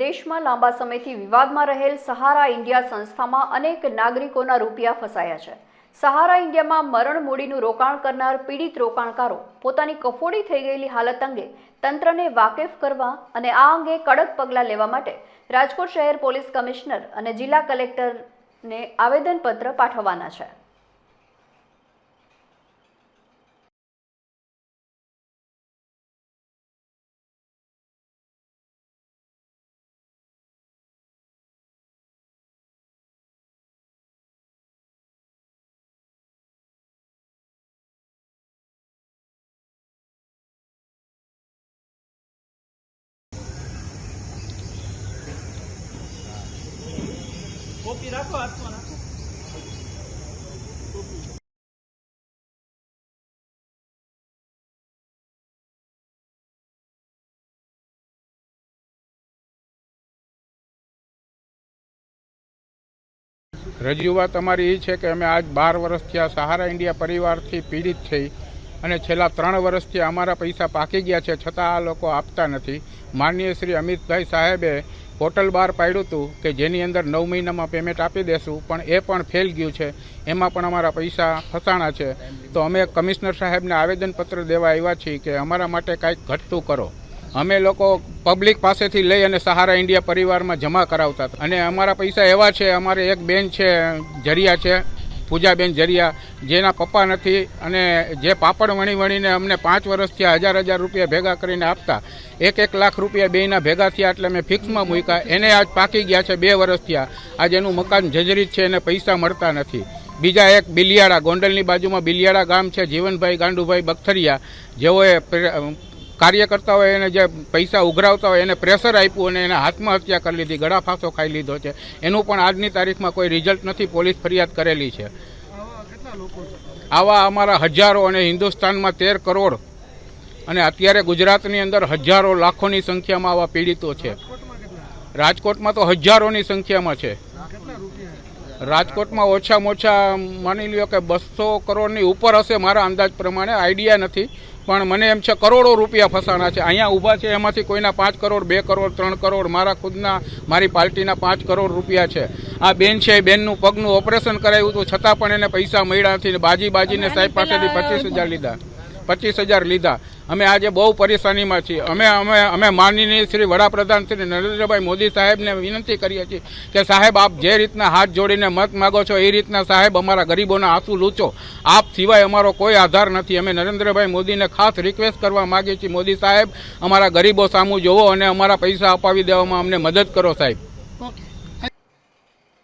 દેશમાં લાંબા સમયથી વિવાદમાં રહેલ સહારા ઇન્ડિયા સંસ્થામાં અનેક નાગરિકોના રૂપિયા ફસાયા છે. સહારા ઇન્ડિયામાં મરણ મૂડીનું રોકાણ કરનાર પીડિત રોકાણકારો પોતાની કફોડી થઈ ગયેલી હાલત અંગે તંત્રને વાકેફ કરવા અને આ અંગે કડક પગલાં લેવા માટે રાજકોટ શહેર પોલીસ કમિશનર અને જિલ્લા કલેક્ટરને આવેદનપત્ર પાઠવવાના છે. કોપી રાખો, હાથમાં રાખો. રજૂઆત અમારી એ છે કે અમે આજ બાર વર્ષથી આ સહારા ઇન્ડિયા પરિવારથી પીડિત થઈ અને છેલ્લા ત્રણ વર્ષથી અમારા પૈસા પાકી ગયા છે, છતાં આ લોકો આપતા નથી. માનનીય શ્રી અમિતભાઈ સાહેબે પોર્ટલ બહાર પાડ્યું હતું કે જેની અંદર નવ મહિનામાં પેમેન્ટ આપી દેશું, પણ એ પણ ફેલ ગયું છે. એમાં પણ અમારા પૈસા ફસાણા છે. તો અમે કમિશનર સાહેબને આવેદનપત્ર દેવા આવ્યા છીએ કે અમારા માટે કાંઈક ઘટતું કરો. અમે લોકો પબ્લિક પાસેથી લઈ અને સહારા ઇન્ડિયા પરિવારમાં જમા કરાવતા હતા. અને અમારા પૈસા એવા છે, અમારે એક બેન છે, જરિયા છે. પૂજાબેન જરિયા, જેના પપ્પા નથી અને જે પાપડ વણી વણીને અમને પાંચ વર્ષથી હજાર હજાર રૂપિયા ભેગા કરીને આપતા, એક એક લાખ રૂપિયા બેયના ભેગા થયા એટલે મેં ફિક્સમાં મૂક્યા. એને આજ પાકી ગયા છે બે વર્ષ થયા. આજ એનું મકાન જજરીત છે એને પૈસા મળતા નથી. બીજા એક બિલિયાળા, ગોંડલની બાજુમાં બિલિયાળા ગામ છે, જીવનભાઈ ગાંડુભાઈ બખથરિયા, જેઓએ પ્રે- કાર્યકર્તા હોય, એને જે પૈસા ઉઘરાવતા હોય, એને પ્રેશર આપ્યું અને એને આત્મહત્યા કરી લીધી ગળા ફાંસો ખાઈ લીધો છે. એનું પણ આજની તારીખમાં કોઈ રિઝલ્ટ નથી, પોલીસ ફરિયાદ કરેલી છે. આવા અમારા હજારો અને હિન્દુસ્તાનમાં તેર કરોડ અને અત્યારે ગુજરાતની અંદર હજારો લાખોની સંખ્યામાં આવા પીડિતો છે. રાજકોટમાં તો હજારોની સંખ્યામાં છે. રાજકોટમાં ઓછામાં ઓછા માની લ્યો કે બસો કરોડની ઉપર હશે મારા અંદાજ પ્રમાણે આઈડિયા નથી. પણ મને એમ છે કરોડો રૂપિયા ફસાણા છે. અહીંયા ઊભા છે એમાંથી કોઈના પાંચ કરોડ બે કરોડ ત્રણ કરોડ મારા ખુદના મારી પાર્ટીના પાંચ કરોડ રૂપિયા છે. આ બેન છે બેનનું પગનું ઓપરેશન કરાવ્યું હતું છતાં પણ એને પૈસા મળ્યા નથી બાજી બાજીને સાહેબ પાસેથી પચીસ હજાર લીધા. પચીસ હજાર લીધા. અમે આજે બહુ પરેશાનીમાં છીએ. અમે અમે અમે માનનીય શ્રી વડાપ્રધાન શ્રી નરેન્દ્રભાઈ મોદી સાહેબને વિનંતી કરીએ છીએ કે સાહેબ, આપ જે રીતના હાથ જોડીને મત માગો છો, એ રીતના સાહેબ અમારા ગરીબોના આંસુ લૂચો આપ સિવાય અમારો કોઈ આધાર નથી. અમે નરેન્દ્રભાઈ મોદીને ખાસ રિક્વેસ્ટ કરવા માંગીએ છીએ. મોદી સાહેબ, અમારા ગરીબો સામું જોવો અને અમારા પૈસા અપાવી દેવામાં અમને મદદ કરો સાહેબ.